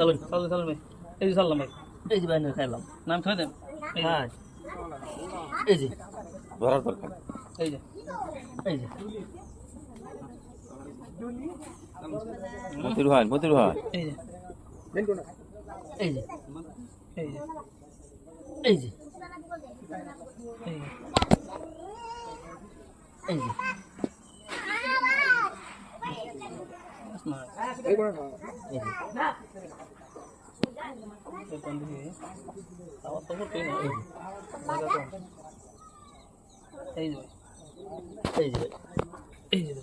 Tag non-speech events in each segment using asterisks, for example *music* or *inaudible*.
চলুন চলো চলো ভাই এই যে চললাম ভাই এই যে ভাই খাইলাম নাম ছয় দেন এই যে, হ্যাঁ এই যে ধরার দরকার এই যে এই যে মতির ভাই মতির ভাই এই যে এই যে এই যে এই যে এই যে এই যে এই যে এই যে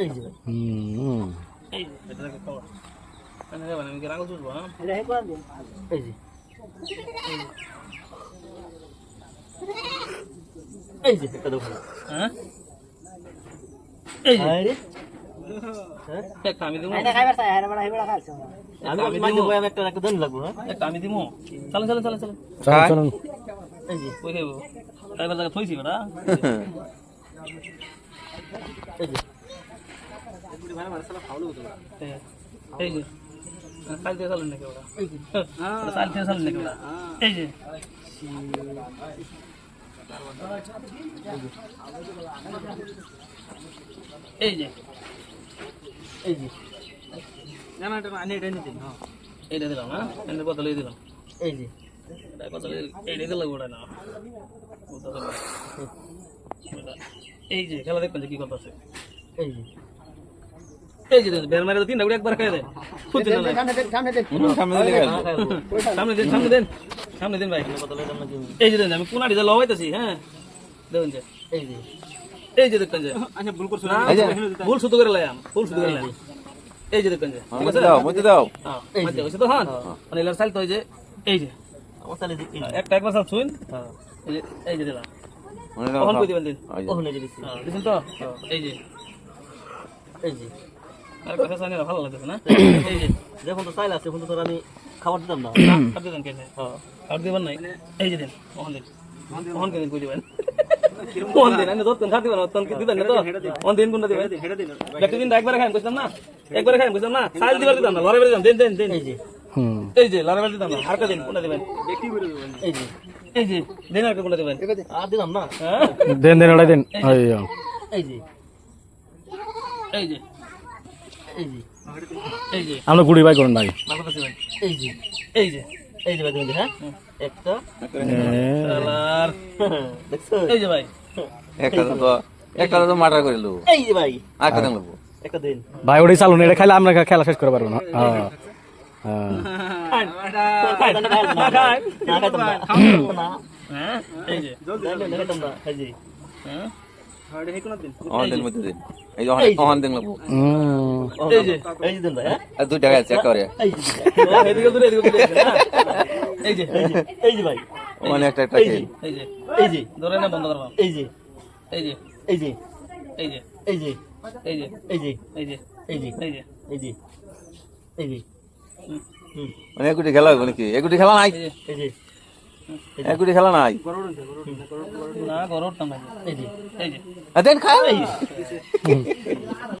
এই যে হুম এই যে এটা দেখো তো মানে রে মানে গ্রাগল চুজ বনা এটা হে কোন দিন এই যে এই যে এটা দেখো হ্যাঁ এই যে আরে আমি দিমু আমি একটা একটা দন লাগবো হ্যাঁ? আমি দিমু চলো চলো চলো চলো চলো এই যে কই দেবো এই যে। ভাই আমার সালা ফাউল হতো এই যে। এই এই যে। এই যে। খেলা দেখবেন যে কি কথা আছে। এই যে। এই যে বেল মারে তিন ডাকুড়ি সামনে দেন সামনে দেন সামনে দেন। সামনে দেন ভাই। আমি কোনাড়ি দিয়ে হ্যাঁ? দেখুন যে। এই যে। এই যে দেখতেন যে। আচ্ছা ভুল করছ এই যে। ভুল শুধু করে লাইম ভুল শুধু করে লাইম এই যে দেখতেন যে আছে? দাও মতি দাও। হ্যাঁ এই যে। আচ্ছা হইছে তো হ্যাঁ মানে এলার সাইল তো এই যে এই যে। আমার যে একটা একবার সাল শুন হ্যাঁ এই যে দিলাম। কই দিবেন দিন ওই যে। যে হ্যাঁ দিছেন তো? এই যে। এই যে। আর কথা জানি ভালো লাগছে না? এই যে যখন তো চাইলে আছে এখন তো তোর আমি খাবার দিতাম না। আর দিবেন কেন? হ্যাঁ আর দিবেন নাই। এই যে দিন ওখান দিন। কই দিবেন দিন আমি দোতন খাতে পারো তখন দিবেন না তো? কোন দিন কোনটা দিবেন? একটা দিন একবারে খাইম কইতাম না? একবারে খাইম কইতাম না? সাইল দিবার দিতাম না লড়াই দিতাম দেন দেন দেন। এই যে। এই যে লড়াই বেরে দিতাম না দিন কোনটা দিবেন? এই যে এই যে দিন আর কোনটা দিবেন? আর দিলাম না? দেন দেন ওটাই দেন। এই যে। এই যে। এই যে। আমরা গুড়ি বাই করুন ভাই। এই যে। এই যে। এই যে ভাই তুমি হ্যাঁ একটা শালার দেখছ এই যে ভাই একটা তো একটা তো মার্ডার করে লু এই যে ভাই আর কেন লবো একটা দিন ভাই ওটাই চালুন এটা খাইলে আমরা খেলা শেষ করে পারব না হ্যাঁ হ্যাঁ না না না হ্যাঁ এই যে না খাইতাম না এই যে হ্যাঁ অন দিন মতি দিন এই যে অন দিন লবো উম, এই যে এই যে দিন ভাই হ্যাঁ আর দুই টাকা চেক করে এই যে এদিকে দূরে এদিকে দূরে না এই যে এই যে ভাই মানে একটা একটা এই যে খেল এই যে এই যে ধরে না বন্ধ করবা এই যে এই যে এই যে এই যে এই যে এই যে এই যে এই যে এই যে এই যে এই যে এই যে মানে একুটি খেলা হবে নাকি একুটি খেলা নাই এই যে এই যে একুটি খেলা নাই? না গরম নাই। এই যে এই যে। দেন খাই *laughs*